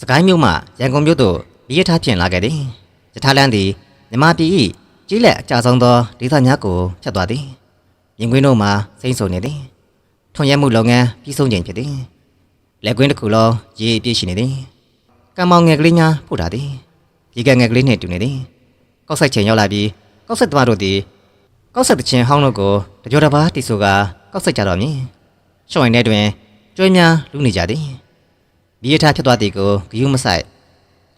စကိုင်းမြို့မှရန်ကုန်မြို့သို့မိရထားဖြင့်လာခဲ့သည်ယထာလန်းသည်မြမပြည်၏ကြီးလက်အကြဆုံးသောဒေသများကိုဖြတ်သွားသည်မြင်ကွင်းတို့မှစိမ့်ဆုံနေသည်ထွန်ရက်မှုလုပ်ငန်းပြီးဆုံးချိန်ဖြစ်သည်လက်ကွင်းတစ်ခုလုံးရေအပြည့်ရှိနေသည်ကံမောင်ငယ်ကလေးများပို့ထားသည်ရေကငယ်ကလေးနှင့်တူနေသည်ကောက်ဆက်ချိန်ရောက်လာပြီးကောက်ဆက်သမားတို့သည်ကောက်ဆက်တဲ့ချင်းဟောင်းတို့ကိုတကြောတစ်ပါးတိဆိုကကောက်ဆက်ကြတော်မည်ရှောင်းရင်ထဲတွင်ကျွဲများလူနေကြသည်မိ ရထားဖြစ်သွားသည်ကိုဂယုမဆိုင်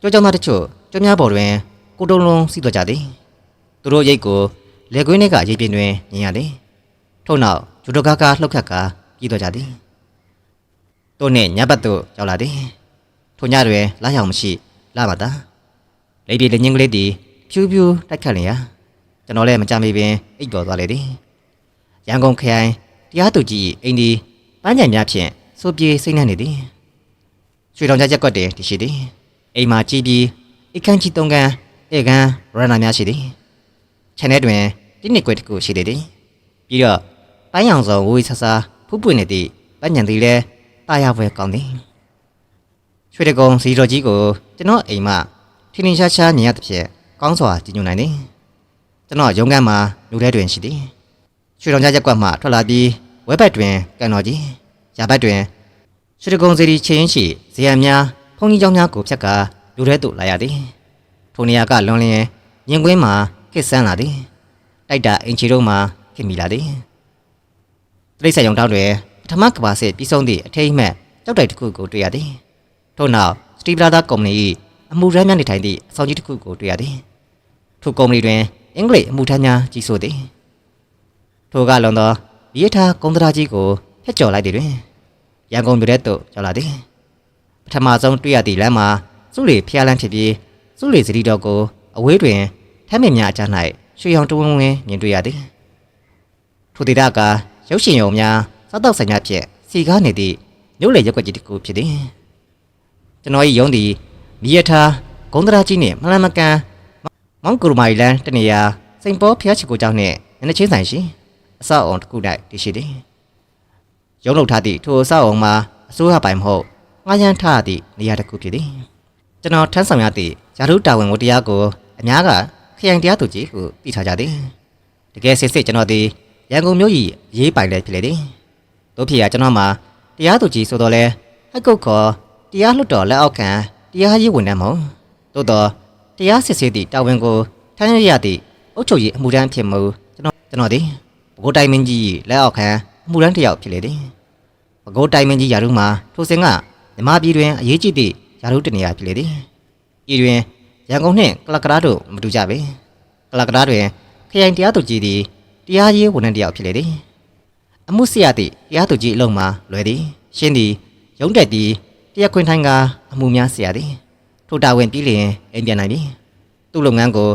ကြောကြောင့်သားတချို့ကျွမ်းများပေါ်တွင်ကိုတုံးလုံးစီးသွားကြသည်သူတို့ရိတ်ကိုလက်ကွင်းထဲကရိတ်ပြင်းတွင်မြင်ရသည်ထို့နောက်ဂျူဒိုကာကာလှုပ်ခတ်ကာပြီးသွားကြသည်တို့နှင့်ညဘက်သို့ရောက်လာသည်ထိုညတွင်လာရောက်မရှိလာပါတာလေပြေလက်ညင်းကလေးသည်ဖြူးဖြူးတိုက်ခတ်လျင်ရာကျွန်တော်လည်းမကြမိပင်အိပ်ပေါ်သွားလေသည်ရန်ကုန်ခရိုင်တရားသူကြီးအိမ်ဒီပန်းညံများဖြင့်စိုးပြေစိတ်နှံ့နေသည် ရွှေတောင်ကြားရက်ကွက်တယ်တရှိသည်အိမ်မှာကြည်ပြီးအိတ်ခမ်းကြီးသုံးခန်းဧကန်ရန်နာများရှိသည်ခြံထဲတွင်တင်းနစ်ကွက်တစ်ခုရှိသေးသည်ပြီးတော့ပိုင်းအောင်စုံဝေးဆဆာဖူးပွင့်နေသည့်ပန်းညံသည်လည်းတာယာပွဲကောင်းသည်ရွှေတကုံစီတော်ကြီးကိုကျွန်တော်အိမ်မှထင်းထင်းရှားရှားမြင်ရသဖြင့်ကောင်းစွာကြည်ညိုနိုင်သည်ကျွန်တော်ရုံးခန်းမှာလူထဲတွင်ရှိသည်ရွှေတောင်ကြားရက်ကွက်မှထွက်လာပြီးဝဲဘက်တွင်ကန်တော်ကြီးရာဘက်တွင် ရှရကုံစီရီချင်းရှိဇေယံများဘုံကြီးကျောင်းများကိုဖြတ်ကာလူထဲသို့လာရသည်ထိုနေရာကလွန်လျင်ညင်ကွင်းမှာခစ်ဆန်းလာသည်တိုက်တာအင်ချီတို့မှာခစ်မိလာသည်တိရစ္ဆာန်ရုံတောင်းတွင်ပထမကဘာစစ်ပြီးဆုံးသည့်အထိတ်မှတ်တောက်တိုက်တစ်ခုကိုတွေ့ရသည်ထို့နောက်စတီဗလာဒါကုမ္ပဏီ၏အမှုရမ်းများနေထိုင်သည့်အဆောင်ကြီးတစ်ခုကိုတွေ့ရသည်ထိုကုမ္ပဏီတွင်အင်္ဂလိပ်အမှုထမ်းများကြီးစိုးသည်ထိုကလွန်သောရည်ထားကုံတရာကြီးကိုဖျက်ကျော်လိုက်သည်တွင် ရန်ကုန်မြို့ထဲသို့ရောက်လာသည်ပထမဆုံးတွေ့ရသည့်လမ်းမှာစုလီဖျားလန်းဖြစ်ပြီးစုလီစရီတော်ကိုအဝေးတွင်ထမ်းမင်များအကြား၌ရွှေရောင်တဝင်းဝင်းမြင်တွေ့ရသည်ထိုဒေသကရုပ်ရှင်ရုံများစားတောက်ဆိုင်များဖြင့်စီကားနေသည့်မြို့လေရက်ွက်ကြီးတစ်ခုဖြစ်သည်ကျွန်တော်၏ယုံသည်မိရထားဂုံဒရာကြီးနှင့်မလန်မကန်မောင်ကူမိုင်လန်တနေရာစိန်ပေါ်ဖျားချီကိုကျောင်းနှင့်နန်းချင်းဆိုင်ရှိအဆောက်အုံတစ်ခု၌တည်ရှိသည် ရုံးလုပ်ထားသည့်ထိုအဆောက်အုံမှာအစိုးရပိုင်မဟုတ်ငှားရမ်းထားသည့်နေရာတစ်ခုဖြစ်သည်ကျွန်တော်ထမ်းဆောင်ရသည့်ယာရုတာဝန်ဝတ္တရားကိုအများကခရိုင်တရားသူကြီးဟုသိထားကြသည်တကယ်စစ်စစ်ကျွန်တော်သည်ရန်ကုန်မြို့၏ရေးပိုင်လည်းဖြစ်လေသည်တို့ဖြစ်ရာကျွန်တော်မှာတရားသူကြီးဆိုတော့လဲဟက်ကုတ်ခေါ်တရားလွှတ်တော်လက်အောက်ခံတရားရေးဝန်ထမ်းမဟုတ်သို့တော့တရားစစ်ဆေးသည့်တာဝန်ကိုထမ်းရရသည့်အုပ်ချုပ်ရေးအမှုထမ်းဖြစ်မှုကျွန်တော်ကျွန်တော်သည်ဘကိုတိုင်မင်းကြီး၏လက်အောက်ခံ အမှုထမ်းတစ်ယောက်ဖြစ်လေသည်ပဲခူးတိုင်းမင်းကြီးယာရုမှာထိုစဉ်ကမြမပြည်တွင်အရေးကြီးသည့်ယာရုတနေရာဖြစ်လေသည်ဤတွင်ရန်ကုန်နှင့်ကလကရာတို့မတူကြပေကလကရာတွင်ခရိုင်တရားသူကြီးသည်တရားရေးဝန်ထမ်းတစ်ယောက်ဖြစ်လေသည်အမှုစီရသည့်တရားသူကြီးအလုံးမှာလွယ်သည်ရှင်းသည်ရုံးတက်သည်တရားခွင်ထိုင်ကအမှုများစီရသည်ထိုတာဝန်ပြီးလျင်အိမ်ပြန်နိုင်ပြီသူ့လုပ်ငန်းကို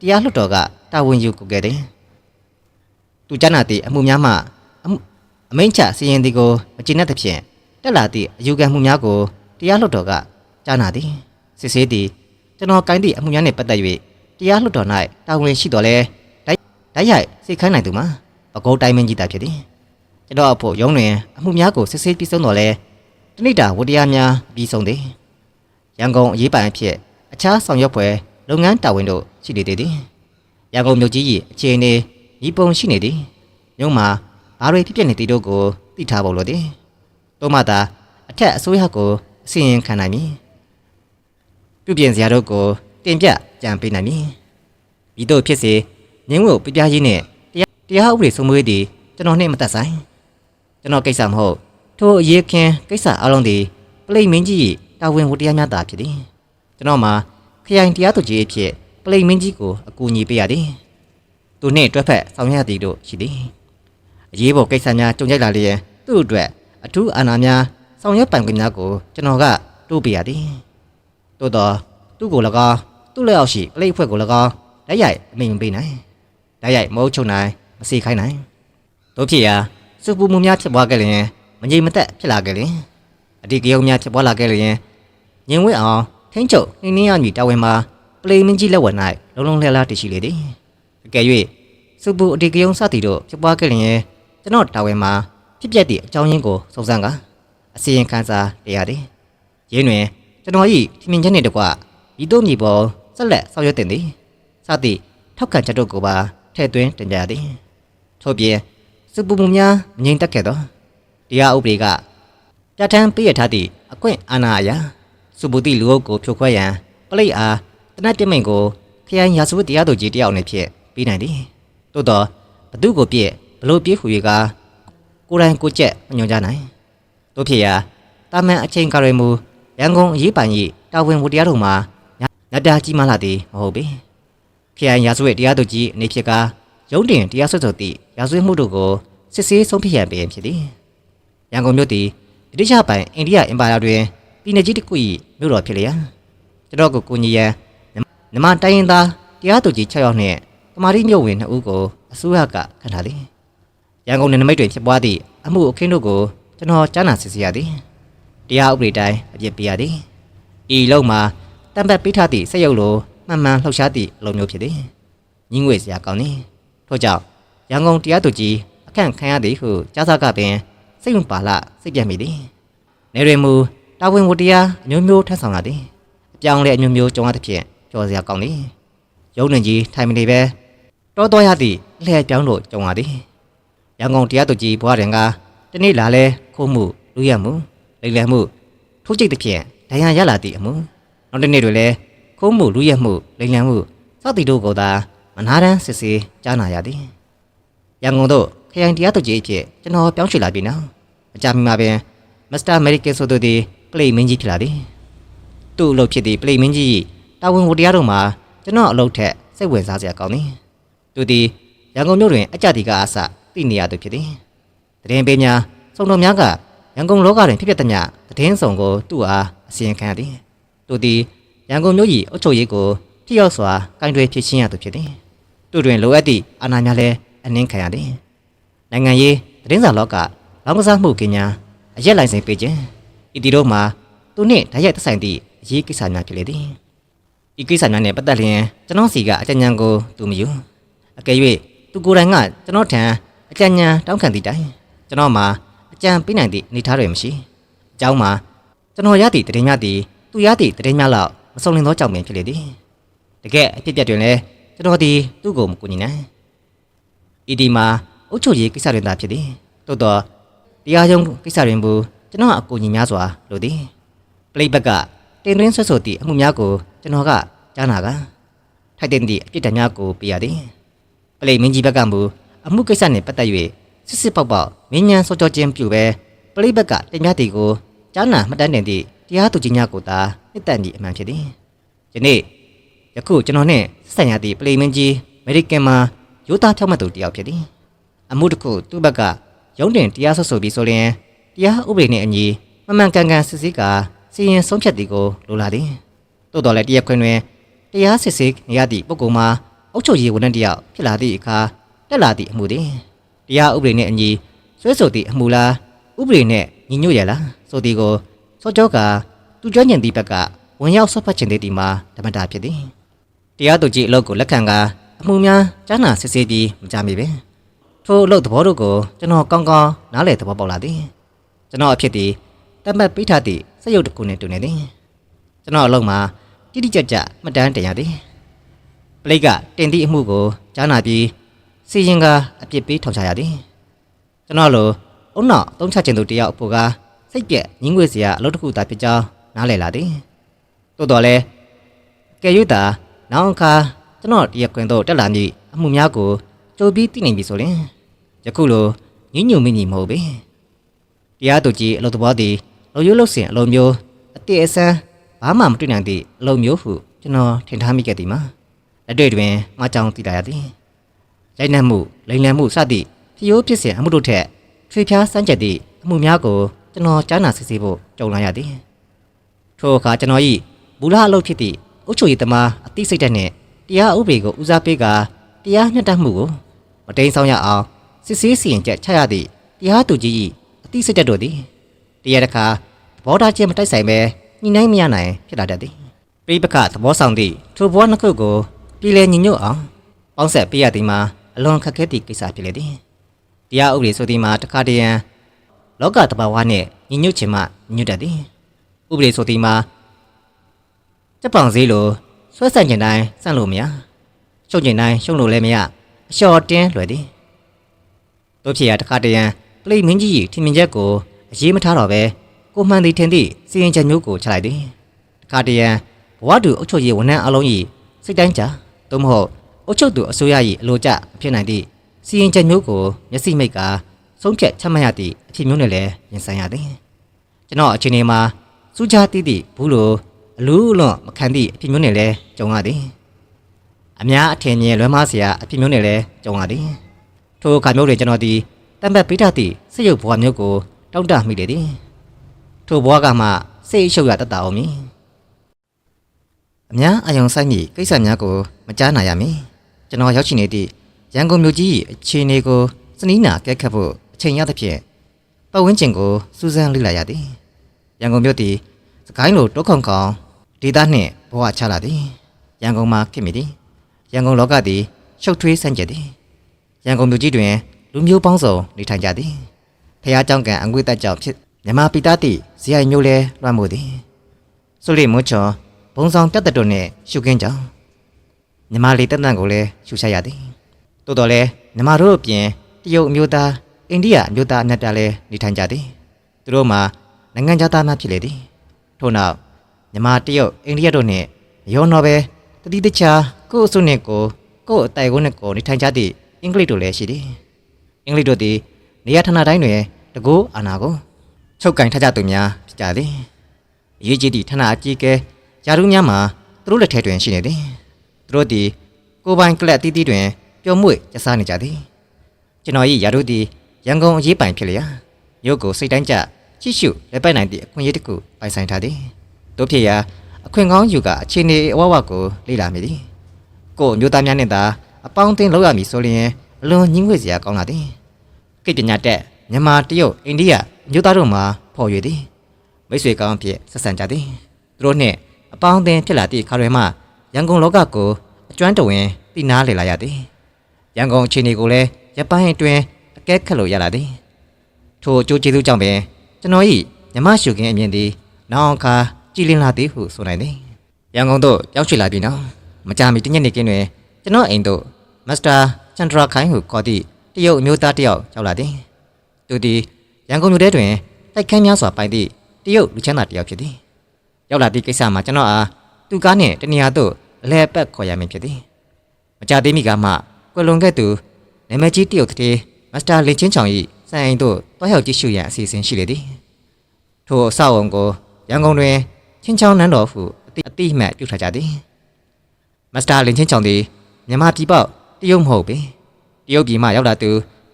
တရားလွှတ်တော်ကတာဝန်ယူကိုခဲ့သည်သူကြားနာသည့်အမှုများမှ အမှုအမိန့်ချစီရင်သည်ကိုမကျေနပ်သဖြင့်တက်လာသည့်အယူခံမှုများကိုတရားလွှတ်တော်ကကြားနာသည်စစ်ဆေးသည်ကျွန်တော်ကိုင်းသည့်အမှုများနှင့်ပတ်သက်၍တရားလွှတ်တော်၌တာဝန်ရှိတော်လဲတိုက်တိုက်ရိုက်စိတ်ခိုင်းနိုင်သူမှာပကောတိုင်းမင်းကြီးတာဖြစ်သည်ကျွန်တော်အဖို့ရုံးတွင်အမှုများကိုစစ်ဆေးပြီးဆုံးတော်လဲတဏိတာဝတ္တရားများပြီးဆုံးသည်ရန်ကုန်အရေးပိုင်အဖြစ်အခြားဆောင်ရွက်ပွဲလုပ်ငန်းတာဝန်တို့ရှိနေသေးသည်ရန်ကုန်မြို့ကြီး၏အခြေအနေဤပုံရှိနေသည်မြို့မှာ ဘာတွေဖြစ်ပျက်နေသည်တို့ကိုသိထားဖို့လိုသည်။တို့မှသာအထက်အစိုးရကိုအစီရင်ခံနိုင်မည်။ပြုပြင်စရာတို့ကိုတင်ပြကြံပေးနိုင်မည်။ဤတို့ဖြစ်စေငင်းဝပြပြရေးနဲ့တရားတရားဥပဒေစိုးမိုးရေးသည်ကျွန်တော်နှင့်မသက်ဆိုင်။ကျွန်တော်ကိစ္စမဟုတ်ထိုအရေးခင်ကိစ္စအလုံးသည်ပလိတ်မင်းကြီး၏တာဝန်ဝတ္တရားများသာဖြစ်သည်။ကျွန်တော်မှာခရိုင်တရားသူကြီးအဖြစ်ပလိတ်မင်းကြီးကိုအကူအညီပေးရသည်။သူနှင့်တွဲဖက်ဆောင်ရွက်ရသည်တို့ရှိသည်။ အရေးပေါ်ကိစ္စများကြုံကြိုက်လာလျင်သူ့အတွက်အထူးအာဏာများဆောင်ရွက်ပိုင်ခွင့်များကိုကျွန်တော်ကတိုးပေးရသည်။သို့တော့သူ့ကို၎င်းသူ့လက်အောက်ရှိပလိတ်ဖွဲ့ကို၎င်းတိုက်ရိုက်အမိန့်မပေးနိုင်။တိုက်ရိုက်မဟုတ်ချုံနိုင်မစေခိုင်းနိုင်။တို့ဖြစ်ရာစူပူမှုများဖြစ်ပွားခဲ့လျင်မငြိမ်မသက်ဖြစ်လာခဲ့လျင်အတိကယုံများဖြစ်ပွားလာခဲ့လျင်ညင်ဝဲအောင်ထိမ့်ချုပ်နှင်းနှင်းရမည်တာဝန်မှာပလိမင်းကြီးလက်ဝဲ၌လုံးလုံးလှဲလားတည်ရှိလေသည်။အကယ်၍စူပူအတိကယုံစသည်တို့ဖြစ်ပွားခဲ့လျင် ကျွန်တော်တာဝန်မှာဖြစ်ပျက်သည့်အကြောင်းရင်းကိုစုံစမ်းကာအစီရင်ခံစာတရားသည်ရင်းတွင်ကျွန်တော်၏ထင်မြင်ချက်နှင့်တကွဤသို့မြေပေါ်ဆက်လက်ဆောင်ရွက်တင်သည်စသည့်ထောက်ခံချက်တို့ကိုပါထည့်သွင်းတင်ပြရသည်ထို့ပြင်စစ်ပူမှုများမငြိမ်သက်ခဲ့သောတရားဥပဒေကပြဋ္ဌာန်းပေးရထားသည့်အခွင့်အာဏာအရာစုပူသည့်လူအုပ်ကိုဖြိုခွဲရန်ပလိတ်အားတနတ်ပြစ်မိန်ကိုခရိုင်ရာဇဝတ်တရားသူကြီးတယောက်အနေဖြင့်ပြီးနိုင်သည်သို့သောဘသူကိုပြည့် ဘလို့ပြေးဟူ၍ကကိုယ်တိုင်ကိုယ်ကျက်မညွန်ကြနိုင်တို့ဖြစ်ရာတာမန်အချိန်ကာရမူရန်ကုန်အရေးပိုင်၏တာဝန်ဝတရားတို့မှာညတာကြီးမလာသည်မဟုတ်ပေခရိုင်ရာဇဝတ်တရားသူကြီးအနေဖြင့်ကရုံးတင်တရားစွဲဆိုသည့်ရာဇဝတ်မှုတို့ကိုစစ်ဆေးဆုံးဖြတ်ရန်ပင်ဖြစ်သည်ရန်ကုန်မြို့သည်ဗြိတိရှပိုင်အိန္ဒိယအင်ပါယာတွင်ပြည်နယ်ကြီးတစ်ခု၏မြို့တော်ဖြစ်လျက်ကျွန်တော်ကိုကိုညီရန်နမတိုင်းရင်သားတရားသူကြီး6ယောက်နှင့်ကမာရီမြို့ဝင်2ဦးကိုအစိုးရကခန့်ထားသည် ရန်ကုန်နယ်နိမိတ်တွင်ဖြစ်ပွားသည့်အမှုအခင်းတို့ကိုကျွန်တော်ကြားနာစစ်ဆေးရသည်တရားဥပဒေတိုင်းအပြစ်ပေးရသည်ဤလုံမှာတံပတ်ပေးထားသည့်စက်ရုပ်လိုမှန်မှန်လှုပ်ရှားသည့်အလုံးမျိုးဖြစ်သည်ညင်းငွေစရာကောင်းသည်ထို့ကြောင့်ရန်ကုန်တရားသူကြီးအခန့်ခံရသည်ဟုကြားစာကပင်စိတ်ဝင်ပါလစိတ်ပြတ်မိသည်နေရမူတာဝန်ဝတ္တရားအမျိုးမျိုးထပ်ဆောင်လာသည်အပြောင်းလဲအမျိုးမျိုးကြုံရသဖြင့်ကြော်စရာကောင်းသည်ရုံးနှင်ကြီးထိုင်မနေပဲတောတော်ရသည့်အလှည့်ပြောင်းတို့ကြုံရသည် ရန်ကုန်တရားသူကြီးဘွားရင်ကတနေ့လာလဲခိုးမှုလူရမှုလိမ်လည်မှုထိုးကြိတ်သဖြင့်ဒဏ်ရာရလာသည့်အမှုနောက်တစ်နေ့တွေလည်းခိုးမှုလူရမှုလိမ်လည်မှုစသည်တို့ကိုသာမနာတမ်းစစ်ဆေးကြားနာရသည်ရန်ကုန်တို့ခရိုင်တရားသူကြီးအဖြစ်ကျွန်တော်ပြောင်းရွှေ့လာပြီနော်အကြမ်းမှာပင်မစ္စတာအမေရိကန်ဆိုသူသည်ပလိမင်းကြီးဖြစ်လာသည်သူ့အလုပ်ဖြစ်သည့်ပလိမင်းကြီးတာဝန်ဝတရားတို့မှာကျွန်တော်အလုပ်ထက်စိတ်ဝင်စားစရာကောင်းသည်သူသည်ရန်ကုန်မြို့တွင်အကြတိကအစ သိနေရသူဖြစ်သည်တရင်ပေးများစုံတော်များကရန်ကုန်လောကတွင်ဖြစ်ပျက်သမျှတည်င်းဆောင်ကိုသူ့အားအစီရင်ခံရသည်သူသည်ရန်ကုန်မြို့၏အုပ်ချုပ်ရေးကိုထိရောက်စွာကင်တွယ်ဖြစ်ရှင်းရသူဖြစ်သည်သူတွင်လိုအပ်သည့်အာဏာများလည်းအနှင်းခံရသည်နိုင်ငံရေးတည်င်းစာလောကလောင်းကစားမှုကညာအရက်လိုင်စင်ပေးခြင်းဤတီတို့မှာသူနှင့်ဓာတ်ရိုက်သက်ဆိုင်သည့်အရေးကိစ္စများဖြစ်လေသည်ဤကိစ္စများနှင့်ပတ်သက်လျင်ကျွန်တော်စီကအကြံဉာဏ်ကိုသူမယူအကယ်၍သူကိုယ်တိုင်ကကျွန်တော်ထံ အကြံဉာဏ်တောင်းခံသည့်တိုင်ကျွန်တော်မှာအကြံပေးနိုင်သည့်အနေအထားတွေမရှိအကြောင်းမှာကျွန်တော်ရသည့်တည်င်းများသည်သူရသည့်တည်င်းများလောက်မစုံလင်သောကြောင့်ပင်ဖြစ်လေသည်တကယ်အဖြစ်ပြက်တွင်လည်းကျွန်တော်သည်သူ့ကိုမကူညီနိုင်ဤဒီမှာအုတ်ချုပ်ရေးကိစ္စတွေသာဖြစ်သည်သို့တော့တရားရုံးကိစ္စတွင်မူကျွန်တော်အကူအညီများစွာလိုသည်ပလိတ်ဘက်ကတင်တွင်းဆွဆွသည့်အမှုများကိုကျွန်တော်ကကြားနာကထိုက်တဲ့သည့်အပြစ်ဒဏ်များကိုပေးရသည်ပလိတ်မင်းကြီးဘက်ကမူ အမှုကိစ္စနှင့်ပတ်သက်၍စစ်စစ်ပေါက်ပေါက်မင်းညာစောကြောခြင်းပြုပဲပလိတ်ဘက်ကတင်ပြသည်ကိုကြားနာမှတ်တမ်းတင်သည့်တရားသူကြီးများကိုသာနှစ်သက်သည့်အမှန်ဖြစ်သည်ယနေ့ယခုကျွန်တော်နှင့်ဆက်ဆံရသည့်ပလိတ်မင်းကြီးအမေရိကန်မှာရိုးသားဖြောက်မှတ်သူတစ်ယောက်ဖြစ်သည်အမှုတစ်ခုသူ့ဘက်ကရုံးတင်တရားဆွဆိုပြီးဆိုရင်တရားဥပဒေနှင့်အညီမမှန်ကန်ကန်စစ်ဆေးကာစီရင်ဆုံးဖြတ်သည်ကိုလိုလားသည်သို့တော်လည်းတရားခွင်တွင်တရားစစ်ဆေးနေရသည့်ပုဂ္ဂိုလ်မှာအုပ်ချုပ်ရေးဝန်ထမ်းတစ်ယောက်ဖြစ်လာသည့်အခါ တက်လာသည့်အမှုသည်တရားဥပဒေနှင့်အညီဆွဲဆိုသည့်အမှုလားဥပဒေနှင့်ညီညွတ်ရလားဆိုသည်ကိုစောကြောကသူကျွမ်းကျင်သည့်ဘက်ကဝင်ရောက်ဆွတ်ဖတ်ခြင်းသည်မှာဓမ္မတာဖြစ်သည်တရားသူကြီးအလုပ်ကိုလက်ခံကာအမှုများကြားနာစစ်ဆေးပြီးမကြမီပင်ထိုအလုပ်သဘောတို့ကိုကျွန်တော်ကောင်းကောင်းနားလည်သဘောပေါက်လာသည်ကျွန်တော်အဖြစ်သည်တတ်မှတ်ပေးထားသည့်စက်ရုပ်တစ်ခုနဲ့တူနေသည်ကျွန်တော်အလုပ်မှာတိတိကျကျမှတ်တမ်းတင်ရသည်ပလိတ်ကတင်သည့်အမှုကိုကြားနာပြီး စီရင်ကအပြစ်ပေးထောင်ချရသည်ကျွန်တော်လိုအုံနောက်သုံးချခြင်းသူတယောက်အဖို့ကစိတ်ပြက်ညင်းငွေစရာအလုပ်တစ်ခုသာဖြစ်ကြောင်းနားလည်လာသည်တိုးတော်လဲကဲရွတာနောက်အခါကျွန်တော်တရားခွင်တော့တက်လာမည့်အမှုများကိုကြိုပြီးသိနိုင်ပြီဆိုရင်ယခုလိုညညူမင်းကြီးမဟုတ်ပေတရားသူကြီးအလုပ်သဘောသည်လုံရုပ်လုပ်စဉ်အလုံးမျိုးအတိအဆန်းဘာမှမတွေ့နိုင်သည့်အလုံးမျိုးဟုကျွန်တော်ထင်ထားမိခဲ့သည်မှာလက်တွေ့တွင်မကြောင်သိလာရသည် ရိုက်နှက်မှုလိမ်လည်မှုစသည့်ဖြိုးဖြစ်စဉ်အမှုတို့ထက်ထွေဖြားစမ်းကြက်သည့်အမှုများကိုကျွန်တော်ကြားနာစစ်ဆေးဖို့ကြုံလာရသည်ထိုအခါကျွန်တော်၏ဘူလာအလုပ်ဖြစ်သည့်အုတ်ချိုရီသမားအသိစိတ်ဓာတ်နှင့်တရားဥပဒေကိုဦးစားပေးကာတရားမျှတမှုကိုမတိန်ဆောင်ရအောင်စစ်ဆေးစီရင်ချက်ချရသည့်တရားသူကြီး၏အသိစိတ်ဓာတ်တို့သည်တရားတစ်ခါသဘောထားချင်းမတိုက်ဆိုင်ပဲညှိနှိုင်းမရနိုင်ဖြစ်လာတတ်သည်ပြိပခသဘောဆောင်သည့်ထိုဘဝနှစ်ခုကိုပြည်လည်ညီညွတ်အောင်ပေါင်းဆက်ပေးရသည်မှာ အလွန်ခက်ခဲသည့်ကိစ္စဖြစ်လေသည်တရားဥပဒေဆိုသည်မှာတခါတရံလောကတဘာဝနှင့်ညီညွတ်ခြင်းမှညီညွတ်တတ်သည်ဥပဒေဆိုသည်မှာစက်ပောင်စည်းလိုဆွဲဆန့်ကျင်တိုင်းဆန့်လို့မရရှုံကျင်တိုင်းရှုံလို့လည်းမရအလျှော်တင်းလွယ်သည်တို့ဖြစ်ရတခါတရံပလိမင်းကြီးထင်မြင်ချက်ကိုအရေးမထားတော့ပဲကိုမှန်သည်ထင်သည့်စီရင်ချက်မျိုးကိုချလိုက်သည်တခါတရံဘဝတူအုပ်ချုပ်ရေးဝန်ထမ်းအလုံးကြီးစိတ်တိုင်းကြသို့မဟုတ် အုပ်ချုပ်သူအစိုးရ၏အလိုကျဖြစ်နိုင်သည့်စီရင်ချက်မျိုးကိုမျက်စိမိတ်ကဆုံးဖြတ်ချမှတ်ရသည့်အဖြစ်မျိုးနဲ့လည်းရင်ဆိုင်ရသည်ကျွန်တော်အချိန်ဒီမှာစူးခြားတည်သည့်ဘူးလိုအလူးလွန်မခံသည့်အဖြစ်မျိုးနဲ့လည်းကြုံရသည်အများအထင်မြင်လွဲမားစရာအဖြစ်မျိုးနဲ့လည်းကြုံရသည်ထိုအခါမျိုးတွင်ကျွန်တော်သည်တံပတ်ပိဋကသည့်စိတ်ရုပ်ဘဝမျိုးကိုတောင့်တမိလေသည်ထိုဘဝကမှစိတ်အရှုပ်ရတတ်တာအောင်မည်အများအယုံဆိုင်မိကိစ္စများကိုမကြားနာရမည် ကျွန်တော်ရောက်ရှိနေသည့်ရန်ကုန်မြို့ကြီး၏အခြေအနေကိုစနီးနာကဲခတ်ဖို့အချိန်ရသဖြင့်ပတ်ဝန်းကျင်ကိုစူးစမ်းလေ့လာရသည်ရန်ကုန်မြို့သည်စကိုင်းလိုတောခုံကောင်ဒေသနှင့်ဘဝချလာသည်ရန်ကုန်မှာခင်မိသည်ရန်ကုန်လောကသည်ရှုပ်ထွေးဆန့်ကျင်သည်ရန်ကုန်မြို့ကြီးတွင်လူမျိုးပေါင်းစုံနေထိုင်ကြသည်ဖះเจ้าကံအငွေတက်ကြောင့်ဖြစ်မြမပိတာတိဇယိုင်မျိုးလဲလွှမ်းမိုးသည်စွလိမွန်ချောဘုံဆောင်တက်တဲ့တွင်နှင့်ရှုခင်းကြောင်း မြမလေးတက်တန်ကိုလည်းရှုချရသည်တိုးတော်လဲမြမတို့အပြင်တရုတ်အမျိုးသားအိန္ဒိယအမျိုးသားအနက်တာလည်းနေထိုင်ကြသည်သူတို့မှာနိုင်ငံခြားသားများဖြစ်လေသည်ထို့နောက်မြမတရုတ်အိန္ဒိယတို့နှင့်ရောနော်ပဲတတိတခြားကိုယ့်အစုနှင့်ကိုကိုယ့်အတိုင်ကိုနှင့်ကိုနေထိုင်ကြသည့်အင်္ဂလိပ်တို့လည်းရှိသည်အင်္ဂလိပ်တို့သည်နေရာဌာနတိုင်းတွင်တကူအာနာကိုချုပ်ကင်ထားကြသူများဖြစ်ကြသည်အရေးကြီးသည့်ဌာနအကြီးအကဲယာရုများမှာသူတို့လက်ထက်တွင်ရှိနေသည် သူတို့သည်ကိုယ်ပိုင်ကလပ်တီးတီးတွင်ပျော်မွေ့ကျဆားနေကြသည်ကျွန်တော်၏ယာရုသည်ရန်ကုန်အရေးပိုင်ဖြစ်လျာရုပ်ကိုစိတ်တိုင်းကျကြည့်ရှုလက်ပိုက်နိုင်သည့်အခွင့်အရေးတစ်ခုပိုင်ဆိုင်ထားသည်တို့ဖြစ်ရာအခွင့်ကောင်းယူကအခြေအနေအဝဝကိုလေ့လာမိသည်ကိုယ်မျိုးသားများနှင့်သာအပေါင်းအသင်းလုပ်ရမည်ဆိုလျင်အလွန်ညှင်းဝဲစရာကောင်းလာသည်ကိတ်ပညာတက်မြန်မာတရုတ်အိန္ဒိယမျိုးသားတို့မှာဖော်ရွေသည်မိတ်ဆွေကောင်းအဖြစ်ဆက်ဆံကြသည်သူတို့နှင့်အပေါင်းအသင်းဖြစ်လာသည့်ခါတွေမှ ရန်ကုန်လောကကိုအကျွမ်းတဝင်သိနာလေလာရသည်ရန်ကုန်အခြေအနေကိုလည်းရပိုင်းအတွင်းအကဲခတ်လို့ရလာသည်ထိုအကျိုးကျေးဇူးကြောင့်ပင်ကျွန်တော်၏မြမရှုခင်းအမြင်သည်နောင်အခါကြည်လင်လာသည်ဟုဆိုနိုင်သည်ရန်ကုန်သို့ရောက်ရှိလာပြီနော်မကြာမီတညနေခင်းတွင်ကျွန်တော်အိမ်သို့မစ္စတာချန်ဒရာခိုင်ဟုခေါ်သည့်တရုတ်အမျိုးသားတစ်ယောက်ရောက်လာသည်သူသည်ရန်ကုန်မြို့ထဲတွင်တိုက်ခန်းများစွာပိုင်သည့်တရုတ်လူချမ်းသာတစ်ယောက်ဖြစ်သည်ရောက်လာသည့်ကိစ္စမှာကျွန်တော်အားသူကားနှင့်တနေရာသို့ အလဲပတ်ခေါ်ရမည်ဖြစ်သည်မကြသေးမီကမှကွယ်လွန်ခဲ့သူနာမည်ကြီးတရုတ်တစ်မစ္စတာလင်ချင်းချောင်၏စံအိမ်သို့တွားရောက်ကြည့်ရှုရန်အစီအစဉ်ရှိလေသည်ထိုအဆောက်အုံကိုရန်ကုန်တွင်ချင်းချောင်းနန်းတော်ဟုအတိအတိအမှတ်ပြုထားကြသည်မစ္စတာလင်ချင်းချောင်သည်မြန်မာပြည်ပေါက်တရုတ်မဟုတ်ပေတရုတ်ပြည်မှရောက်လာသူ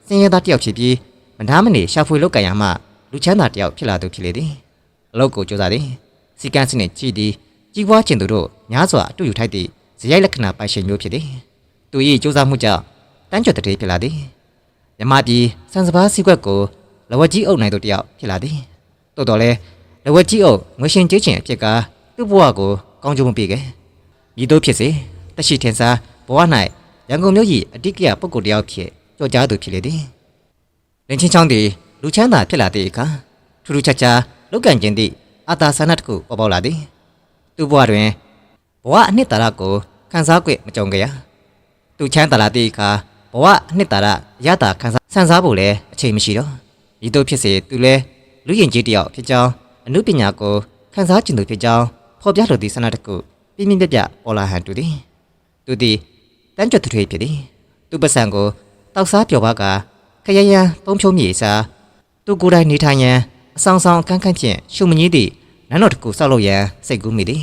စင်ရဲသားတယောက်ဖြစ်ပြီးမနာမနေရှာဖွေလုပ်ကြရမှလူချမ်းသာတယောက်ဖြစ်လာသူဖြစ်လေသည်အလုပ်ကိုကြိုးစားသည်စီကန်းစနစ်ကြည့်သည် ကြီးပွားခြင်းသူတို့များစွာအတူယူထိုက်သည့်ဇယိုက်လက္ခဏာပိုင်ရှင်မျိုးဖြစ်သည်သူ၏ကြိုးစားမှုကြောင့်တန်းကြွတဲ့ဖြစ်လာသည်မြမပြည်စံစပါးစီကွက်ကိုလဝကြီးအုပ်နိုင်သူတယောက်ဖြစ်လာသည်တိုးတော်လဲလဝကြီးအုပ်ငွေရှင်ကျေးချင်အဖြစ်ကသူ့ဘဝကိုကောင်းကျိုးမပေးခဲ့ဤသို့ဖြစ်စေတရှိထင်ရှားဘဝ၌ရန်ကုန်မြို့၏အတိတ်ကပုဂ္ဂိုလ်တယောက်ဖြစ်ကြော်ကြားသူဖြစ်လေသည်လင်းချင်းချောင်းသည်လူချမ်းသာဖြစ်လာသည့်အခါထူးထူးခြားခြားလောက်ကန်ကျင်သည့်အာသာဆန္ဒတစ်ခုပေါ်ပေါက်လာသည် သူ့ဘဝတွင်ဘဝအနှစ်သာရကိုခန်းစား꿰မကြုံကြရသူချမ်းသာလာသည့်အခါဘဝအနှစ်သာရရတာခန်းစားဆန်းစားဖို့လည်းအချိန်မရှိတော့ဤသို့ဖြစ်စေသူလည်းလူရင်ကြီးတယောက်ဖြစ်ကြောင်းအမှုပညာကိုခန်းစားကျင်သူဖြစ်ကြောင်းဖော်ပြလိုသည့်ဆန္ဒတစ်ခုပြင်းပြင်းပြပြပေါ်လာဟန်တူသည်သူသည်တန်းကြွထွေးဖြစ်သည်သူပစံကိုတောက်စားပြောပါကခရရန်ပုံဖြုံးမြေစားသူကိုယ်တိုင်နေထိုင်ရန်အဆောင်ဆောင်အခန်းခန်းဖြင့်ရှုံမကြီးသည့် နန်းတော်တစ်ခုဆောက်လုပ်ရန်စိတ်ကူးမိသည်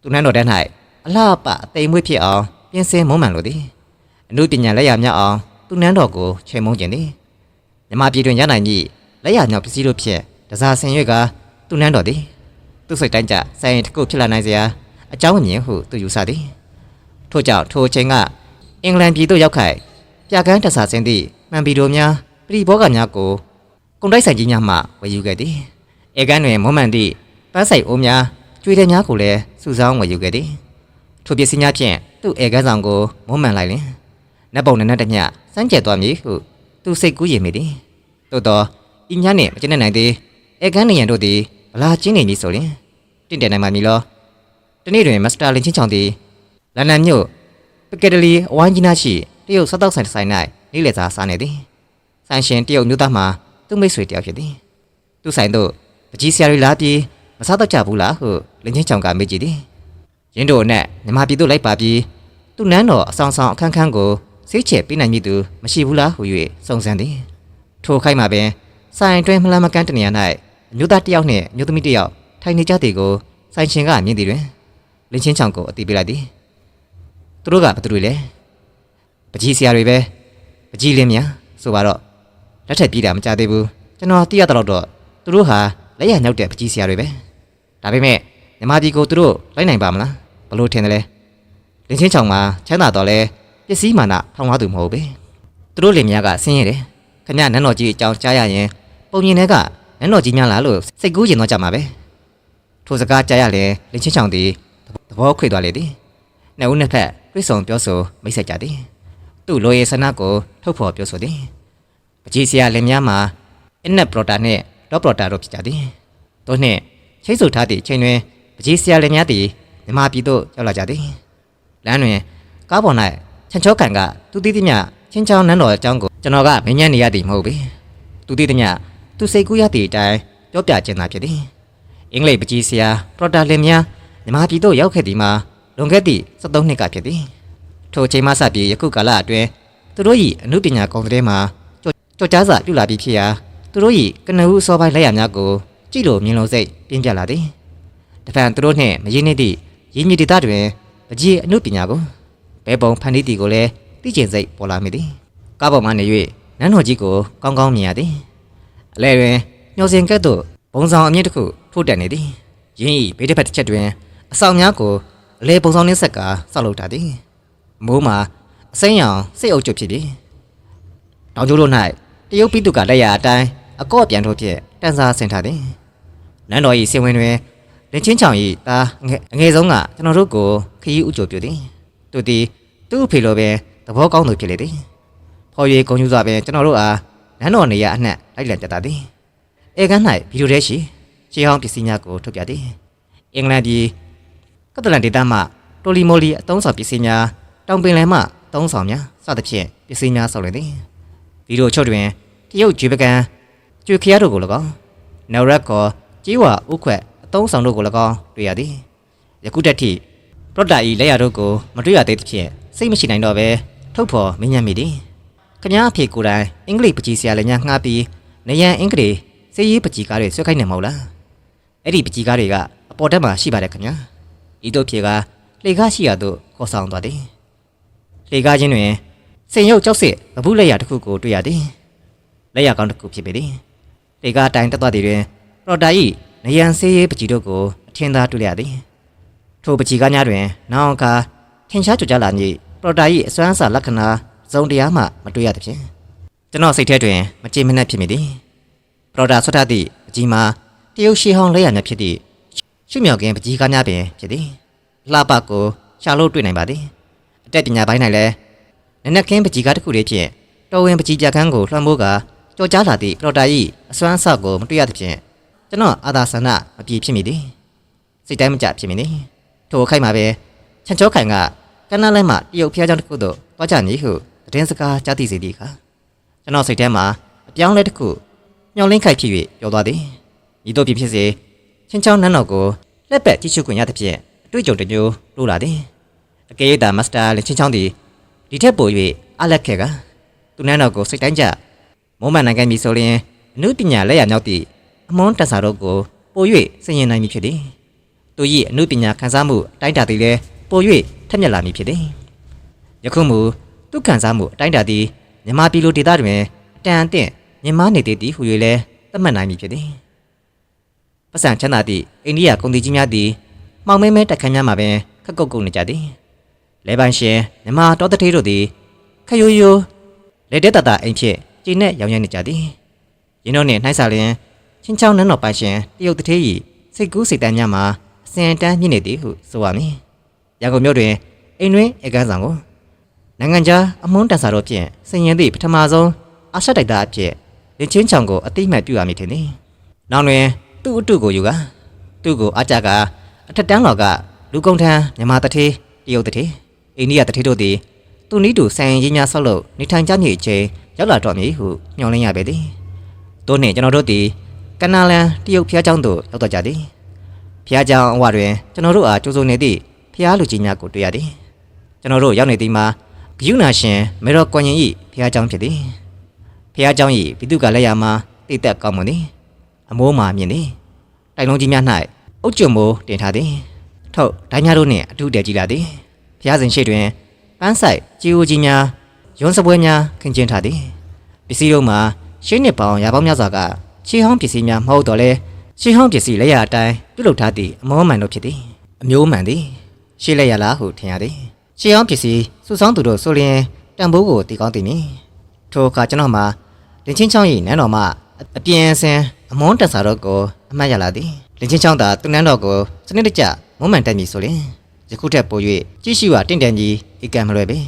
သူနန်းတော်တန်း၌အလှပအသိမ်မွေ့ဖြစ်အောင်ပြင်ဆင်မုံမှန်လိုသည်အမှုပညာလက်ရမြောက်အောင်သူနန်းတော်ကိုချိန်မုံကျင်သည်မြမပြည်တွင်ရနိုင်မည့်လက်ရမြောက်ပစ္စည်းတို့ဖြင့်တစားဆင်ရွက်ကသူနန်းတော်သည်သူစိတ်တိုင်းကြဆိုင်ရင်တစ်ခုဖြစ်လာနိုင်စရာအကြောင်းအမြင်ဟုသူယူဆသည်ထို့ကြောင့်ထိုအချိန်ကအင်္ဂလန်ပြည်သို့ရောက်ခိုက်ပြကန်းတစားဆင်းသည့်မှန်ပီတို့များပရိဘောဂများကိုကုန်တိုက်ဆိုင်ကြီးများမှဝယ်ယူခဲ့သည် ဧကန်တွင်မွမ်းမံသည့်ပန်းဆိုင်အိုးများကျွေးတဲ့များကိုလည်းစုဆောင်းဝယ်ယူခဲ့သည်ထိုပစ္စည်းများဖြင့်သူ့ဧကန်ဆောင်ကိုမွမ်းမံလိုက်လင်နတ်ပုံနဲ့နတ်တမျှစမ်းကြဲသွားမည်ဟုသူစိတ်ကူးရင်မိသည်သို့သောဤများနှင့်မကျင့်နိုင်သေးဧကန်နေရန်တို့သည်ဗလာချင်းနေမည်ဆိုရင်တင့်တယ်နိုင်ပါမည်လောတနေ့တွင်မစ္စတာလင်ချင်းချောင်းသည်လန်ဒန်မြို့ပကက်ဒလီအဝိုင်းကြီးနားရှိတရုတ်စားတောက်ဆိုင်တစ်ဆိုင်၌နေ့လည်စာစားနေသည်ဆိုင်ရှင်တရုတ်မျိုးသားမှာသူ့မိတ်ဆွေတယောက်ဖြစ်သည်သူ့ဆိုင်သို့ ပကြီးဆရာတွေလာပြီးမစားတော့ကြဘူးလားဟုလင်ချင်းချောင်းကမေးကြည့်သည်ရင်းတို့နဲ့မြမပြည်သို့လိုက်ပါပြီးသူ့နန်းတော်အဆောင်ဆောင်အခန်းခန်းကိုဆေးချဲပေးနိုင်မည်သူမရှိဘူးလားဟု၍စုံစမ်းသည်ထိုခိုက်မှာပင်ဆိုင်တွင်မလန်မကန်းတနေရာ၌အမျိုးသားတစ်ယောက်နှင့်အမျိုးသမီးတစ်ယောက်ထိုင်နေကြသည်ကိုဆိုင်ရှင်ကမြင်သည်တွင်လင်းချင်းချောင်းကိုအတိပေးလိုက်သည်သူတို့ကဘယ်သူတွေလဲပကြီးဆရာတွေပဲပကြီးလင်းများဆိုပါတော့လက်ထက်ပြေးတာမကြသေးဘူးကျွန်တော်သိရတော့တော့သူတို့ဟာ လက်ရညောက်တဲ့ပကြီးဆရာတွေပဲဒါပေမဲ့မြမကြီးကိုသူတို့လိုက်နိုင်ပါမလားဘလို့ထင်တယ်လဲလင်းချင်းချောင်းမှာချမ်းသာတော့လဲပစ္စည်းမာနထောင်သွားသူမဟုတ်ပဲသူတို့လင်များကဆင်းရဲတယ်ခင်ဗျနန်းတော်ကြီးအကြောင်းကြားရရင်ပုံမြင်တဲ့ကနန်းတော်ကြီးများလားလို့စိတ်ကူးရင်တော့ကြမှာပဲထိုစကားကြားရလေလင်းချင်းချောင်းသည်သဘောခွေသွားလေသည်နှစ်ဦးနှစ်ဖက်တွေ့ဆုံပြောဆိုမိတ်ဆက်ကြသည်သူ့လိုရည်ဆန္ဒကိုထုတ်ဖော်ပြောဆိုသည်ပကြီးစရာလင်များမှာအနက်ပရိုတာနှ င့်ဒေါပရိုတာတို့ဖြစ်ကြသည်တို့နှင့်ချိတ်ဆုထားသည့်အချိန်တွင်ပကြီးစရာလင်များသည်မြမပြည်သို့ရောက်လာကြသည်လမ်းတွင်ကားပေါ်၌ချန်ချောကန်ကသူတည်သည်မြချင်းချောင်းနန်းတော်အကြောင်းကိုကျွန်တော်ကမင်းညံ့နေရသည်မဟုတ်ပေသူတည်သည်မြသူစိတ်ကူးရသည့်အတိုင်းပြောပြခြင်းသာဖြစ်သည်အင်္ဂလိပ်ပကြီးဆရာပရိုတာလင်များမြန်မာပြည်သို့ရောက်ခဲ့သည်မှာလွန်ခဲ့သည့်73နှစ်ကဖြစ်သည်ထိုအချိန်မှစပြီးယခုကာလအတွင်းသူတို့၏အမှုပညာကောင်းတဲ့မှာကြောကြောကြားစာပြုလာပြီးဖြစ်ရာ သူတို့၏ကနဦးအစောပိုင်းလက်ရများကိုကြည့်လို့မြင်လို့စိတ်ပြင်းပြလာသည်တဖန်သူတို့နှင့်မရင်းနှီးသည့်ရင်းမြစ်ဒေသတွင်ပကြီးအမှုပညာကိုဘဲပုံဖန်တီးသည်ကိုလည်းသိကျင်စိတ်ပေါ်လာမိသည်ကားပေါ်မှနေ၍နန်းတော်ကြီးကိုကောင်းကောင်းမြင်ရသည်အလဲတွင်ညှော်စင်ကဲ့သို့ဘုံဆောင်အမြင့်တစ်ခုထိုးတက်နေသည်ရင်းဤဘေးတစ်ဖက်တစ်ချက်တွင်အဆောင်များကိုအလဲဘုံဆောင်နှင်းဆက်ကဆောက်လုပ်ထားသည်မိုးမှာအစိမ်းရောင်စိတ်အုပ်ချုပ်ဖြစ်သည်တောင်ကျိုးတို့၌တရုတ်ပြည်သူကလက်ရအတိုင်း အကော့ပြန်ထိုးဖြင့်တန်းစားဆင်ထားသည်နန်းတော်၏စင်ဝင်တွင်လင်ချင်းချောင်၏တာငယ်အငယ်ဆုံးကကျွန်တော်တို့ကိုခရီးဥကြိုပြုသည်သူသည်သူ့အဖေလိုပင်သဘောကောင်းသူဖြစ်လေသည်ဖော်ရွေဂုံယူစွာပင်ကျွန်တော်တို့အားနန်းတော်နေရအနှံ့လိုက်လံပြသသည်ဧကန်၌ဗီဒီယိုရဲရှိရှေးဟောင်းပစ္စည်းများကိုထုတ်ပြသည်အင်္ဂလန်ပြည်ကတလန်ဒေသမှတိုလီမိုလီအသုံးဆောင်ပစ္စည်းများတောင်ပင်လယ်မှအသုံးဆောင်များစသဖြင့်ပစ္စည်းများဆောက်လည်သည်ဗီဒီယိုချုပ်တွင်တရုတ်ဂျီပကန် ကျွေခရတို့ကို၎င်းနော်ရက်ကောကြီးဝါဥခွက်အသုံးဆောင်တို့ကို၎င်းတွေ့ရသည်ယခုတက်ထိပရော့တာဤလက်ရတို့ကိုမတွေ့ရသေးသဖြင့်စိတ်မရှိနိုင်တော့ပဲထုတ်ဖော်မင်းညံ့မိသည်ခမားအဖေကိုယ်တိုင်အင်္ဂလိပ်ပကြီးဆရာလည်းညာငှားပြီးနယံအင်္ဂလိပ်စေးရေးပကြီးကားတွေဆွဲခိုင်းနေမဟုတ်လားအဲ့ဒီပကြီးကားတွေကအပေါ်တက်မှာရှိပါတယ်ခင်ဗျာဤတို့ဖြေကလှေကားရှိရသို့ခေါ်ဆောင်သွားသည်လှေကားချင်းတွင်စင်ရုပ်ကြောက်စစ်ဗပုလက်ရတစ်ခုကိုတွေ့ရသည်လက်ရကောင်းတစ်ခုဖြစ်ပေသည် လှေကားတိုင်တက်သွားသည်တွင်ပရော်တာဤနယံစေးရေးပကြီးတို့ကိုအထင်သာတွေ့ရသည်ထိုပကြီးကားများတွင် နောင်အခါထင်ရှားကြကြလာမည်ပရော်တာဤအစွမ်းအစာလက္ခဏာစုံတရားမှမတွေ့ရသဖြင့်ကျွန်တော်စိတ်ထဲတွင်မကြေမနက်ဖြစ်မိသည်ပရော်တာဆွတ်ထသည့်အကြီးမှာတရုတ်ရှေးဟောင်းလက်ရများဖြစ်သည့်ရှုမြောက်ကင်းပကြီးကားများပင်ဖြစ်သည်လှပကိုရှာလို့တွေ့နိုင်ပါသည်အတက်ပညာပိုင်း၌လည်းနက်နက်ကင်းပကြီးကားတစ်ခုလေးဖြင့်တော်ဝင်ပကြီးကြကန်းကိုလွှမ်းမိုးကာ ကြော်ကြားလာသည့်ပရော်တာ၏အစွမ်းအစကိုမတွေ့ရသဖြင့်ကျွန်တော်အာသာဆန္ဒမပြေဖြစ်မိသည်စိတ်တိုင်းမကျဖြစ်မိသည်ထိုအခိုက်မှာပဲချန်ချောခိုင်ကကနလိုင်းမှတရုတ်ဖျားကြောင်တစ်ခုသို့သွားကြမည်ဟုသတင်းစကားကြားသိစေသည့်အခါကျွန်တော်စိတ်ထဲမှာအပြောင်းလဲတစ်ခုမျောလင်းခိုက်ဖြစ်၍ပြောသွားသည်ဤသို့ဖြစ်ဖြစ်စေချင်းချောင်းနန်းတော်ကိုလက်ပတ်ကြည့်ရှုခွင့်ရသဖြင့်အတွေ့အကြုံတစ်မျိုးလိုလာသည်အကယ်၍သာမစ္စတာလင်ချင်းချောင်းသည်ဒီထက်ပို၍အလက်ခဲကသူနန်းတော်ကိုစိတ်တိုင်းကျ မုံမှန်နိုင်ငံပြီဆိုရင်အမှုပညာလက်ရမြောက်သည့်အမွန်းတန်စာတို့ကိုပို၍စင်ရင်နိုင်မည်ဖြစ်သည်သူ၏အမှုပညာခန်းစားမှုအတိုင်းတာသည်လည်းပို၍ထက်မြက်လာမည်ဖြစ်သည်ယခုမူသူခံစားမှုအတိုင်းတာသည်မြန်မာပြည်လိုဒေသတွင်အတန်အသင့်မြန်မာနေသေးသည်ဟူ၍လည်းသတ်မှတ်နိုင်မည်ဖြစ်သည်ပစံချမ်းသာသည့်အိန္ဒိယကုန်သည်ကြီးများသည်မှောင်မဲမဲတက်ခမ်းများမှာပင်ခက်ကုတ်ကုတ်နေကြသည်လဲပိုင်ရှင်မြန်မာတောတထေးတို့သည်ခရိုယိုလက်တက်တတအိမ်ဖြစ် ကျင်းနဲ့ရောင်ရိုင်းနေကြသည်ရင်းတို့နှင့်နှိုက်စာလျင်ချင်းချောင်းနန်းတော်ပိုင်ရှင်တရုတ်တထေး၏စိတ်ကူးစိတ်တမ်းများမှာအစင်တန်းမြင့်နေသည်ဟုဆိုရမည်ရန်ကုန်မြို့တွင်အိမ်တွင်ဧကန်းဆောင်ကိုနိုင်ငံခြားအမွန်းတန်စာတို့ဖြင့်စင်ရင်သည့်ပထမဆုံးအာရှတိုက်သားအဖြစ်လင်ချင်းချောင်ကိုအတိအမှတ်ပြုရမည်ထင်သည်။နောက်တွင်သူ့အတုကိုယူကသူ့ကိုအကြကအထက်တန်းတော်ကလူကုန်ထမ်းမြန်မာတထေးတရုတ်တထေးအိန္ဒိယတထေးတို့သည် သူနီးတူဆိုင်ရင်ကြီးများဆောက်လို့နေထိုင်ကြနေအချိန်ရောက်လာတော့မည်ဟုညွှန်လင်းရပေသည်။တို့နှင့်ကျွန်တော်တို့သည်ကနာလန်တရုတ်ဖျားကျောင်းသို့ရောက်တော့ကြသည်။ဖျားကျောင်းအဝတွင်ကျွန်တော်တို့အားကြိုးစုံနေသည့်ဖျားလူကြီးများကိုတွေ့ရသည်။ကျွန်တော်တို့ရောက်နေသည်မှာဂယုနာရှင်မေတော်ကွန်ရင်၏ဖျားကျောင်းဖြစ်သည်။ဖျားကျောင်း၏ပြည်သူကလက်ရာမှာတည်တက်ကောင်းမွန်သည်။အမိုးမှမြင်သည်။တိုင်လုံးကြီးများ၌အုတ်ကျုံမိုးတင်ထားသည်။ထို့ဒိုင်းများတို့နှင့်အထူးတည်ကြည်လာသည်။ဖျားစဉ်ရှိတွင် ပန်းဆိုင်ကြီးဦးကြီးများရွန်းစပွဲများခင်းကျင်းထားသည်ပစ္စည်းတို့မှာရှင်းနှစ်ပေါင်ရာပေါင်းများစွာကရှေးဟောင်းပစ္စည်းများမဟုတ်တော့လဲရှေးဟောင်းပစ္စည်းလက်ရအတိုင်းပြုလုပ်ထားသည့်အမောမှန်တို့ဖြစ်သည်အမျိုးမှန်သည်ရှေးလက်ရလားဟုထင်ရသည်ရှေးဟောင်းပစ္စည်းစုဆောင်းသူတို့ဆိုလျင်တန်ဖိုးကိုတည်ကောင်းသိမည်ထိုအခါကျွန်တော်မှာလင်ချင်းချောင်း၏နန်းတော်မှအပြင်အစင်အမွန်းတက်စာတော့ကိုအမှတ်ရလာသည်လင်ချင်းချောင်းသာသူနန်းတော်ကိုစနစ်တကျမုံမှန်တက်မည်ဆိုလျင် ယခုထက်ပို၍ကြည့်ရှုဟာတင့်တယ်ကြီးဧကံမလွယ်ပေ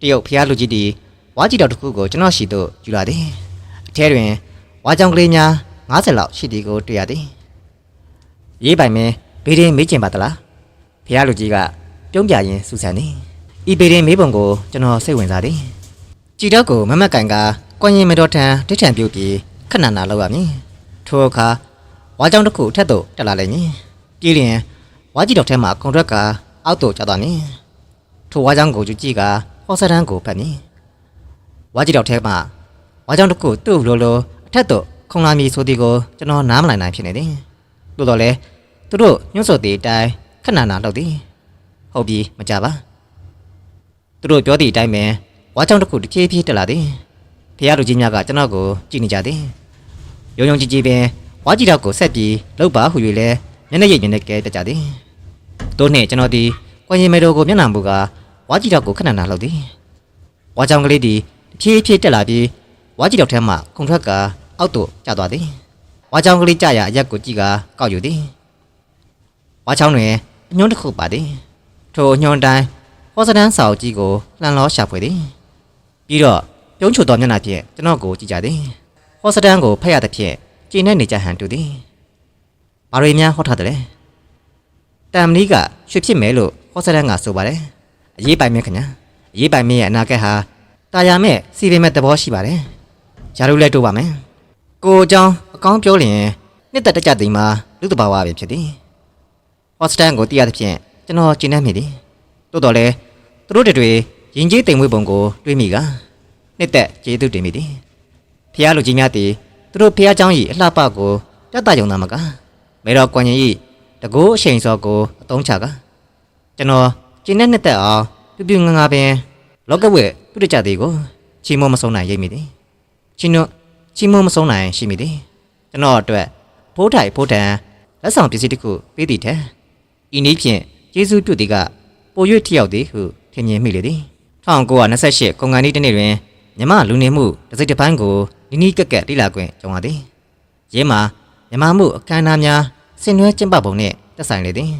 တရုတ်ဖျားလူကြီးသည်ဝါကြီးတော်တစ်ခုကိုကျွန်တော်ရှိသို့ယူလာသည်အထဲတွင်ဝါကြောင်ကလေးများ90လောက်ရှိသည်ကိုတွေ့ရသည်ရေးပိုင်မင်းဘေးရင်မေးကျင်ပါသလားဖျားလူကြီးကပြုံးပြရင်စူဆန်သည်ဤဘေးရင်မေးပုံကိုကျွန်တော်စိတ်ဝင်စားသည်ကြည်တော့ကိုမမတ်ကန်ကကွန်ရင်မတော်ထန်တိထန်ပြုတ်ပြီးခဏနာလောက်ရမည်ထိုအခါဝါကြောင်တစ်ခုအထက်သို့တက်လာလိမ့်မည်ပြည်ရင် ဝါကြီးတော်ထဲမှာကွန်ရက်ကအောက်သို့ကျသွားမည်ထိုဝါကြောင်ကိုကြည့်ကြည့်ကဟောစတန်းကိုဖတ်မည်ဝါကြီးတော်ထဲမှာဝါကြောင်တစ်ခုသူ့လိုလိုအထက်သို့ခုံလာမည်ဆိုသည်ကိုကျွန်တော်နားမလည်နိုင်ဖြစ်နေသည်သို့တော်လည်းသူတို့ညွှန်ဆိုသည့်အတိုင်းခဏနာလောက်သည်ဟုတ်ပြီမကြပါသူတို့ပြောသည့်အတိုင်းပဲဝါချောင်းတစ်ခုတစ်ဖြည်းဖြည်းတက်လာသည်ဖះလူကြီးများကကျွန်တော်ကိုကြည့်နေကြသည်ယုံယုံကြည်ကြည်ပင်ဝါကြီးတော့ကိုဆက်ပြီးလှုပ်ပါဟူ၍လဲ မျက်နှာရိပ်မျက်နှာကဲတက်ကြသည်တို့နှင့်ကျွန်တော်သည်ကွန်ရင်မဲတော်ကိုမျက်နှာမူကဝါကြီးတော့ကိုခဏနာလှုပ်သည်ဝါချောင်းကလေးသည်တစ်ဖြည်းဖြည်းတက်လာပြီးဝါကြီးတော့ထဲမှကွန်ထရက်ကအောက်သို့ကျသွားသည်ဝါချောင်းကလေးကျရာအရက်ကိုကြည့်ကကောက်ယူသည်ဝါချောင်းတွင်အညွန့်တစ်ခုပါသည်ထိုအညွန့်တိုင်းဟောစတန်းစာအုပ်ကြီးကိုလှန်လောရှာဖွေသည်ပြီးတော့ပြုံးချိုတော်မျက်နှာဖြင့်ကျွန်တော်ကိုကြည့်ကြသည်ဟောစတန်ကိုဖတ်ရတဲ့ဖြင့်ကျင်းနေနေကြဟန်တူသည် ဘာတွေများဟောထားတယ်လဲတမ်မနီကရွှေဖြစ်မယ်လို့ဟောစတန်ကဆိုပါတယ်အရေးပိုင်မယ်ခင်ဗျာအရေးပိုင်မင်းရဲ့အနာဂတ်ဟာတာယာမဲ့စီပင်မဲ့သဘောရှိပါတယ်ဂျာတို့လည်းတို့ပါမယ်ကိုအကြောင်းအကောင်းပြောလျင်နှစ်သက်တကြသည်မှာလူတဘာဝပဲဖြစ်သည်ဟောစတန်ကိုတည်ရတဲ့ဖြင့်ကျွန်တော်ကျင်းနေမိသည်တိုးတော်လဲသူတို့တွေရင်ကြီးတိမ်မွေးပုံကိုတွေးမိကနှစ်သက်ကျေးဇူးတင်မိသည်ဖះလူကြီးများသည်သူတို့ဖះเจ้า၏အလှပကိုတတ်တကြုံသာမက မေတော်ကွန်ရင်၏တကိုးအချိန်စောကိုအသုံးချကကျွန်တော်ကျင်းနဲ့နှစ်သက်အောင်ပြပြငငါပင်လောကဝဲပြုတ်ကြသည်ကိုချီမောမဆုံးနိုင်ရိပ်မိသည်ချီနုချီမောမဆုံးနိုင်ရှိမိသည်ကျွန်တော်အတွက်ဖိုးထိုင်ဖိုးတန်လက်ဆောင်ပစ္စည်းတစ်ခုပေးသည်တဲ့ဤနည်းဖြင့်ကျေးဇူးပြုသည်ကပို၍ထိရောက်သည်ဟုထင်မြင်မိလေသည်1928ကုန်ကန်ဒီတနေ့တွင်မြမလူနေမှုတစ်စိတ်တစ်ပိုင်းကိုနီးနီးကက်ကက်တိလာခွင့်ကြုံရသည်ရဲမှာ မြမမှုအခမ်းအနားများဆင်နွှဲကျင်းပပုံနှင့်သက်ဆိုင်လေသည်